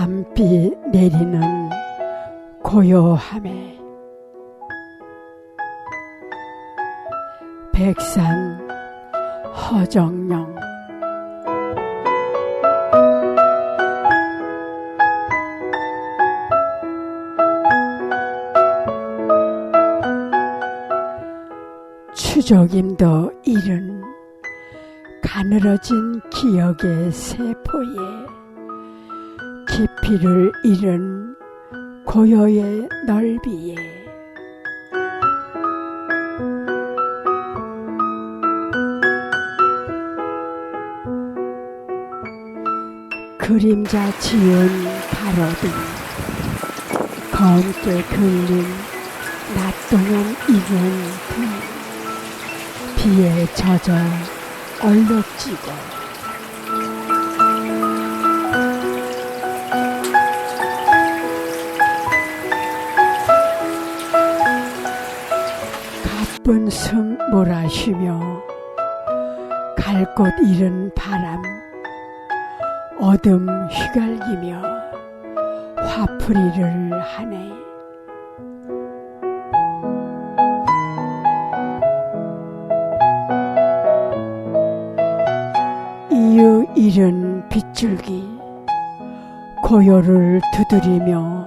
밤비 내리는 고요함에 백산 허정령 추적임도 잃은 가늘어진 기억의 세포에 깊이를 잃은 고요의 넓이에. 그림자 지은 가로등 검게 그을린 낮 동안 익은 등 비에 젖어 얼룩지고 가쁜 숨 몰아쉬며 갈 곳 잃은 바람 어둠 휘갈기며 화풀이를 하네. 이유 잃은 빗줄기 고요를 두드리며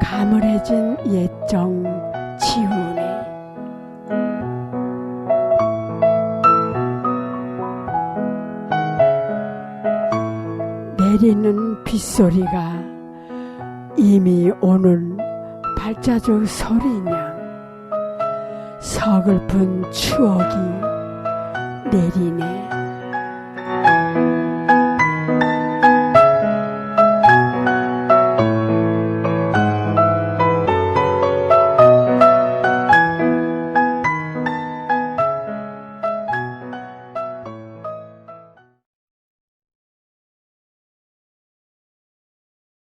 가물해진 옛정 지우 내리는 빗소리가 이미 오는 발자국 소리냐? 서글픈 추억이 내리네